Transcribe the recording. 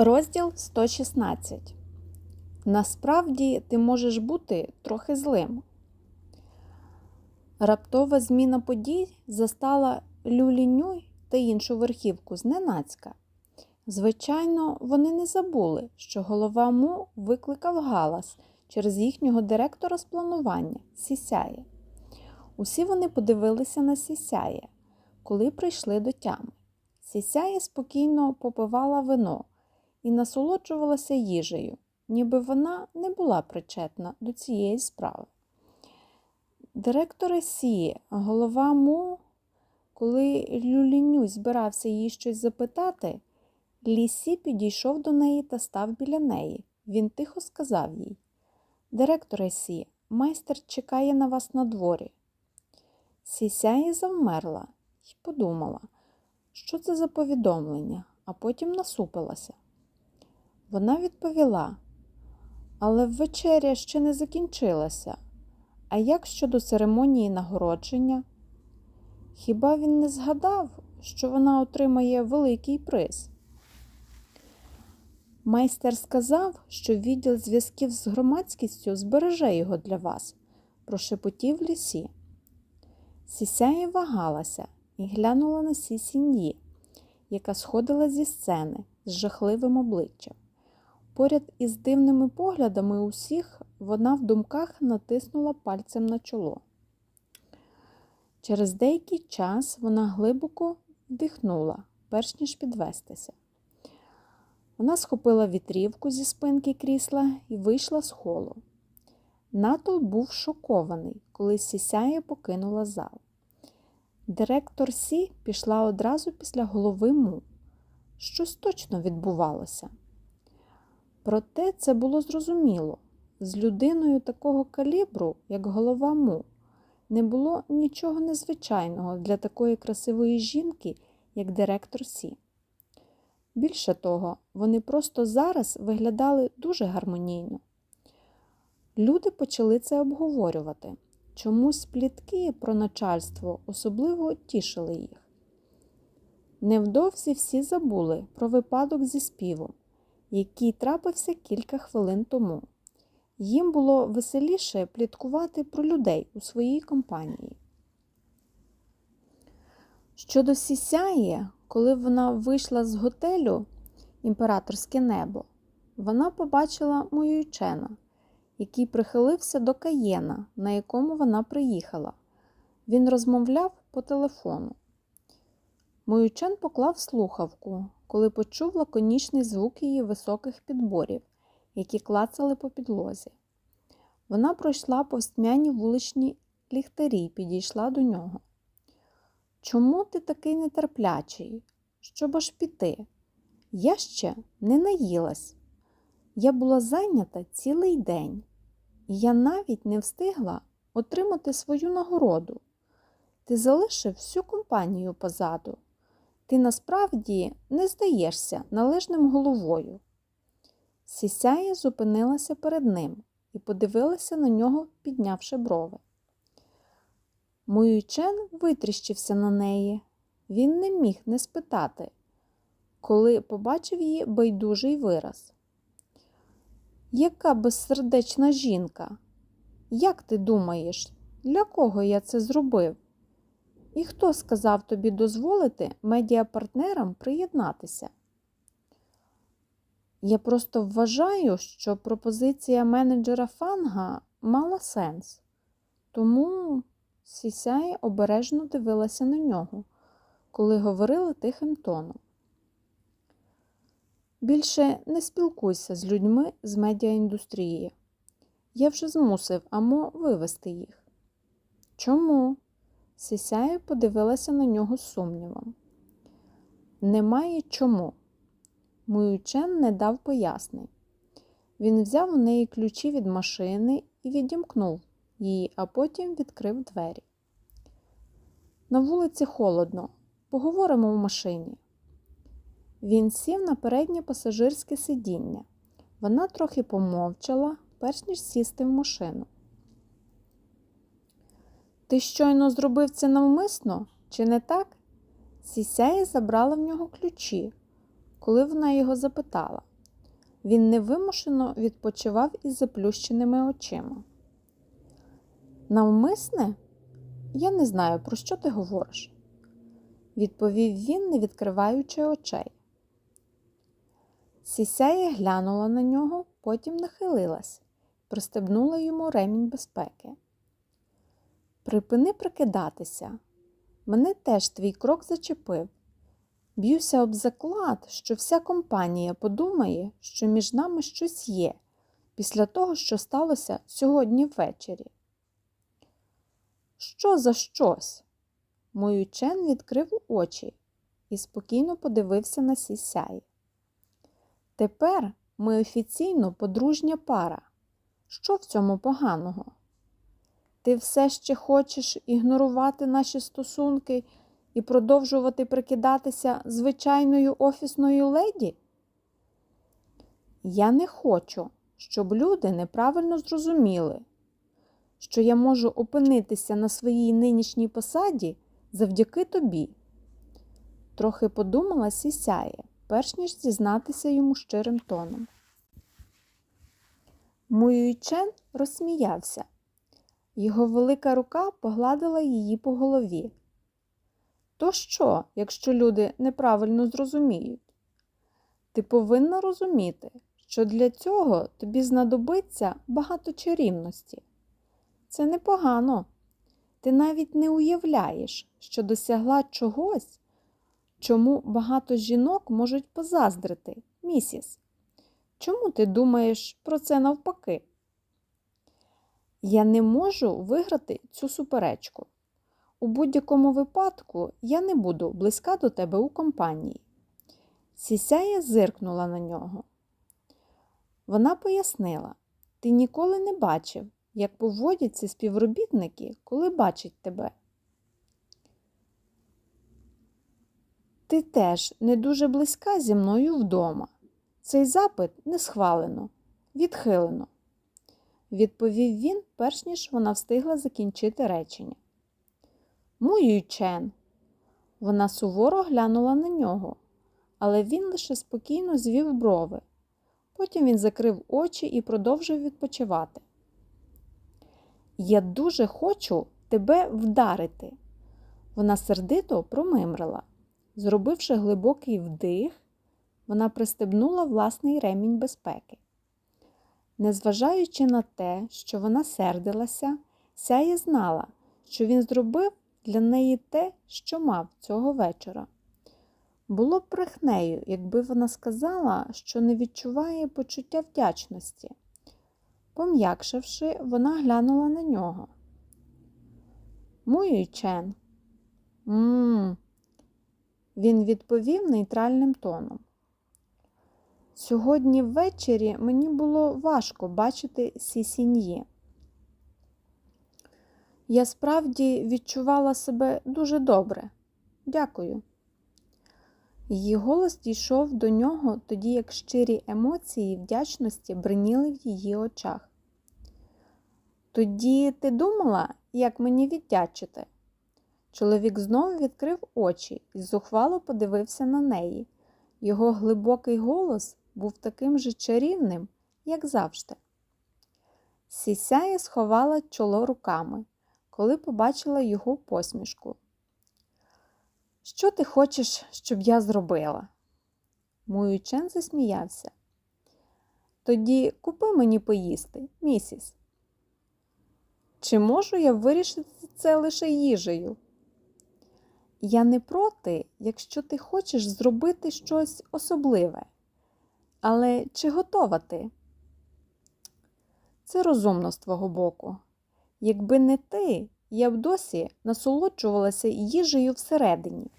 Розділ 116. Насправді ти можеш бути трохи злим. Раптова зміна подій застала Люлінюй та іншу верхівку зненацька. Звичайно, вони не забули, що голова Му викликав галас через їхнього директора з планування Сісяє. Усі вони подивилися на Сісяє, коли прийшли до тями. Сісяє спокійно попивала вино і насолоджувалася їжею, ніби вона не була причетна до цієї справи. Директор Сі, голова Му, коли Люлінюй збирався їй щось запитати, Лісі підійшов до неї та став біля неї. Він тихо сказав їй Директоре Сі, майстер чекає на вас на дворі. Сісяї завмерла і подумала, що це за повідомлення, а потім насупилася. Вона відповіла, але вечеря ще не закінчилася. А як щодо церемонії нагородження? Хіба він не згадав, що вона отримає великий приз? Майстер сказав, що відділ зв'язків з громадськістю збереже його для вас, прошепотів лісі. Сісяє вагалася і глянула на Сісіньї, яка сходила зі сцени з жахливим обличчям. Поряд із дивними поглядами усіх вона в думках натиснула пальцем на чоло. Через деякий час вона глибоко вдихнула, перш ніж підвестися. Вона схопила вітрівку зі спинки крісла і вийшла з холу. Натол був шокований, коли Сісяє покинула зал. Директор Сі пішла одразу після голови му. Щось точно відбувалося. Проте це було зрозуміло. З людиною такого калібру, як голова му, не було нічого незвичайного для такої красивої жінки, як директор Сі. Більше того, вони просто зараз виглядали дуже гармонійно. Люди почали це обговорювати. Чомусь плітки про начальство особливо тішили їх. Невдовзі всі забули про випадок зі співом, який трапився кілька хвилин тому. Їм було веселіше пліткувати про людей у своїй компанії. Щодо Сісяї, коли вона вийшла з готелю Імператорське небо, вона побачила Моюйчена, який прихилився до каєна, на якому вона приїхала. Він розмовляв по телефону. Моючен поклав слухавку, коли почув лаконічний звук її високих підборів, які клацали по підлозі. Вона пройшла повстмяні вуличні ліхтарі і підійшла до нього. Чому ти такий нетерплячий? Щоб аж піти? Я ще не наїлась. Я була зайнята цілий день, і я навіть не встигла отримати свою нагороду. Ти залишив всю компанію позаду. Ти насправді не здаєшся належним головою. Сісяє зупинилася перед ним і подивилася на нього, піднявши брови. Моючен витріщився на неї. Він не міг не спитати, коли побачив її байдужий вираз. Яка безсердечна жінка? Як ти думаєш, для кого я це зробив? І хто сказав тобі дозволити медіапартнерам приєднатися? Я просто вважаю, що пропозиція менеджера фанга мала сенс. Тому Сісяй обережно дивилася на нього, коли говорила тихим тоном. Більше не спілкуйся з людьми з медіаіндустрії. Я вже змусив Амо вивести їх. Чому? Сісяє подивилася на нього сумнівом. Немає чому. Муючен не дав пояснень. Він взяв у неї ключі від машини і відімкнув її, а потім відкрив двері. На вулиці холодно. Поговоримо в машині. Він сів на переднє пасажирське сидіння. Вона трохи помовчала, перш ніж сісти в машину. Ти щойно зробив це навмисно, чи не так? Сісяє забрала в нього ключі, коли вона його запитала. Він невимушено відпочивав із заплющеними очима. Навмисне? Я не знаю, про що ти говориш, відповів він, не відкриваючи очей. Сісяя глянула на нього, потім нахилилась, пристебнула йому ремінь безпеки. Припини прикидатися. Мене теж твій крок зачепив. Б'юся об заклад, що вся компанія подумає, що між нами щось є після того, що сталося сьогодні ввечері. Що за щось? Мой учен відкрив очі і спокійно подивився на сісяї. Тепер ми офіційно подружня пара. Що в цьому поганого? Ти все ще хочеш ігнорувати наші стосунки і продовжувати прикидатися звичайною офісною леді? Я не хочу, щоб люди неправильно зрозуміли, що я можу опинитися на своїй нинішній посаді завдяки тобі. Трохи подумала сісяє, перш ніж зізнатися йому щирим тоном. Муюйчен розсміявся. Його велика рука погладила її по голові. То що, якщо люди неправильно зрозуміють? Ти повинна розуміти, що для цього тобі знадобиться багато чарівності. Це непогано. Ти навіть не уявляєш, що досягла чогось, чому багато жінок можуть позаздрити, місіс. Чому ти думаєш про це навпаки? Я не можу виграти цю суперечку. У будь-якому випадку я не буду близька до тебе у компанії. Сісяя зиркнула на нього. Вона пояснила, ти ніколи не бачив, як поводяться співробітники, коли бачать тебе. Ти теж не дуже близька зі мною вдома. Цей запит не схвалено, відхилено, відповів він, перш ніж вона встигла закінчити речення. Муюй Чен. Вона суворо глянула на нього, але він лише спокійно звів брови. Потім він закрив очі і продовжив відпочивати. Я дуже хочу тебе вдарити. Вона сердито промимрила. Зробивши глибокий вдих, вона пристебнула власний ремінь безпеки. Незважаючи на те, що вона сердилася, сяє знала, що він зробив для неї те, що мав цього вечора. Було б брехнею, якби вона сказала, що не відчуває почуття вдячності. Пом'якшивши, вона глянула на нього. Муй Чен. Мм. Він відповів нейтральним тоном. Сьогодні ввечері мені було важко бачити сісіньї. Я справді відчувала себе дуже добре. Дякую. Її голос дійшов до нього, тоді як щирі емоції вдячності бриніли в її очах. Тоді ти думала, як мені віддячити? Чоловік знову відкрив очі і зухвало подивився на неї. Його глибокий голос був таким же чарівним, як завжди. Сісяє сховала чоло руками, коли побачила його посмішку. Що ти хочеш, щоб я зробила? Муючен засміявся. Тоді купи мені поїсти, місіс. Чи можу я вирішити це лише їжею? Я не проти, якщо ти хочеш зробити щось особливе. Але чи готова ти? Це розумно з твого боку. Якби не ти, я б досі насолоджувалася їжею всередині.